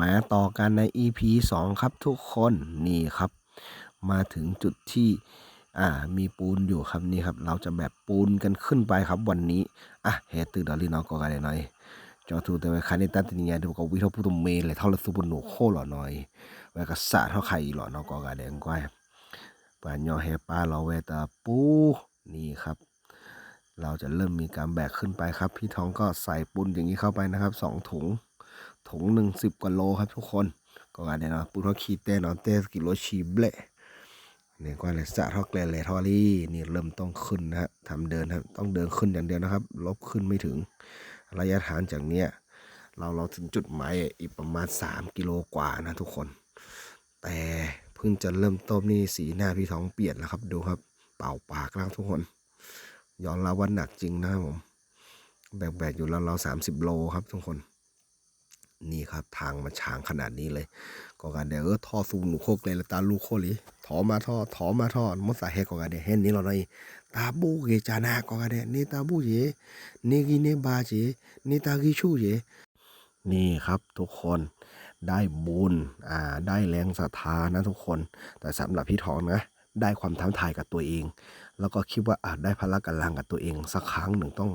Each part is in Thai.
มาต่อกันใน EP 2 ครับทุกคนนี่ครับ มาถึงจุดที่อ่ามีปูนอยู่ครับนี่ครับ เราจะแบบปูนกันขึ้นไปครับวันนี้อะเฮตือดอลลี่น้องก็กันเลยหน่อยจอทูแต่ว่าคันนี้ตั้งต่นี้ดูก็วิทยุพุทเมย์เลยเท่าละสุบหนูโคหล่อหน่อยไว้ก็สะเท่าไข่หล่อน้องก็กันแดงก้อยปานยอเฮปลาเราเวตาปูนี่ครับ เราจะเริ่มมีการแบกขึ้นไปครับ พี่ท้องก็ใส่ปูนอย่างนี้เข้าไปนะครับสองถุง ถุงหนึ่งสิบกว่าโลครับทุกคนก็กันเนี่ยเนาะปูทอคีเต้เนาะเต้กิโลชีเบลเนี่ยก็เลยสะทอกเลเลยทอรี่นี่เริ่มต้องขึ้นนะฮะทำเดินครับต้องเดินขึ้นอย่างเดียวนะครับ ลบขึ้นไม่ถึง ระยะทางจากเนี้ยเราเราถึงจุดหมายอีกประมาณ 3 กิโลกว่านะทุกคน แต่เพิ่งจะเริ่มต้นนี่สีหน้าพี่ท้องเปลี่ยนแล้วครับดูครับ เป่าปากแล้วทุกคนยอมรับว่าหนักจริงนะครับผมแบกๆอยู่แล้วเราสามสิบโลครับทุกคน นี่ครับทางมันช้างขนาดนี้เลย ก็การเดี๋ยวเออท่อซูมหนูโคกเลยลตาลูกโคลีถอมาท่อถอมาท่อมดสาเหตุก็การเดี๋ยวเห็นนี้เราหน่อยตาบูเกจานาก็การเดี๋ยวนี่ตาบูเยนี่กินเนบาเจนี่ตากิชูเยนี่ครับทุกคนได้บุญอ่าได้แรงศรัทธานะทุกคน แต่สำหรับพี่ทองนะ ได้ความท้าทายกับตัวเอง แล้วก็คิดว่าอาจได้พละกำลังกับตัวเอง สักครั้งหนึ่งต้อง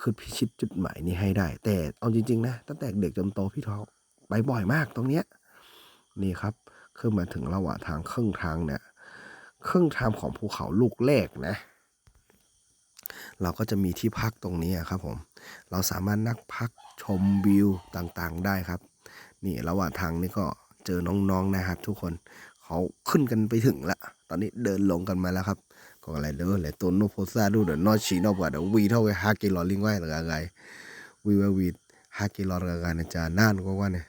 ขึ้นพิชิตจุดหมายนี้ให้ได้ แต่เอาจริงๆนะตั้งแต่เด็กจนโตพี่ทองไปบ่อยมากตรงเนี้ยนี่ครับขึ้นมาถึงระหว่างทางครึ่งทางเนี่ยครึ่งทางของภูเขาลูกแรกนะ เราก็จะมีที่พักตรงนี้ครับผมเราสามารถนั่งพักชมวิวต่างๆได้ครับ นี่ระหว่างทางนี่ก็เจอน้องๆนะครับทุกคนเขาขึ้นกันไปถึงละ ตอนนี้เดินลงกันมาแล้วครับก็อะไรเด้อแหละตัวโนโพซาดูเดี๋ยวนอชีนอกว่าเดี๋ยววีเท่ากับฮากิลอลิงไว้หรืออะไรวีว่าวีฮากิลอหรืออะไรนะจ๊ะน่านก็ว่าเนี่ย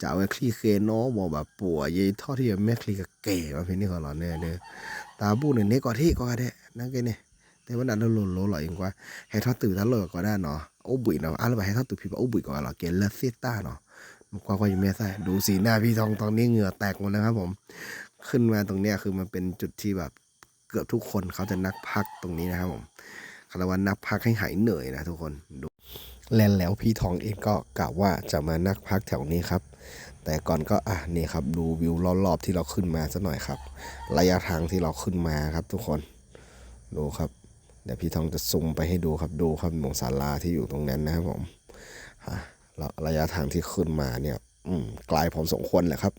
จะเอาคลีเคโนบอกแบบปัวยัยทอดที่แม่คลีกับเก๋มาเพียงนี่เขาหล่อเนี่ยเด้อตาบูเนี่ยเนก่อที่ก็ได้นั่นก็เนี่ยแต่ว่านั่นโลโลหล่อเองกว่าให้ทอตื่นทันเลยก็ได้เนาะโอ้บุยเนาะอะไรแบบให้ทอตื่นพี่ว่าโอ้บุยก็หล่อเกลเลสเซต้าเนาะมันกว่าก็ยังไม่ใส่ดูสีหน้าพี่ทองตอนนี้เหงื่อแตกหมดแล้วครับผม ขึ้นมาตรงเนี้ยคือมันเป็นจุดที่แบบเกือบทุกคนเขาจะนักพักตรงนี้นะครับผมคารวันนักพักให้หายเหนื่อยนะทุกคนดูแลนแล้วพี่ทองเองก็กะว่าจะมานักพักแถวนี้ครับ แต่ก่อนก็อะนี่ครับดูวิวรอบๆที่เราขึ้นมาสักหน่อยครับ ระยะทางที่เราขึ้นมาครับ ทุกคนดูครับเดี๋ยวพี่ทองจะซูมไปให้ดูครับดูครับหมงศาลาที่อยู่ตรงนั้นนะครับผมฮะระยะทางที่ขึ้นมาเนี่ย อืมไกลพอสมควรแหละครับ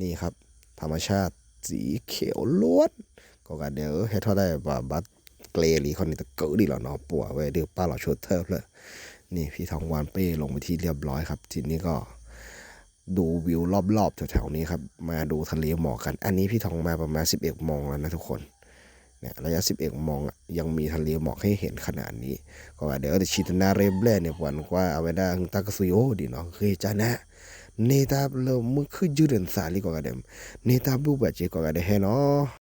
นี่ครับ ธรรมชาติสีเขียวล้วนก็กันเดี๋ยวให้เท่าได้ว่าบัตเกรลีคนนี้ตะเกิดดีแล้วเนาะปัวไว้เดี๋ยวป้าเราชดเทิบเลยนี่พี่ทองวานเป้ลงไปที่เรียบร้อยครับ ทีนี้ก็ดูวิวรอบๆแถวๆนี้ครับ มาดูทะเลหมอกกัน อันนี้พี่ทองมาประมาณ 11โมงแล้วนะทุกคนเนี่ยระยะ 11โมงอะยังมีทะเลหมอกให้เห็นขนาดนี้ ก็ว่าเดี๋ยวจะชิตนาเรเบลเนี่ยวันกว่าเอาไว้ได้ตากสุโยดีเนาะคือจ้านะ နေတာဘလို့မခကြရန်စာလီကောကဒမ်နေတာဘူဘချေကောကဒဟဲနော်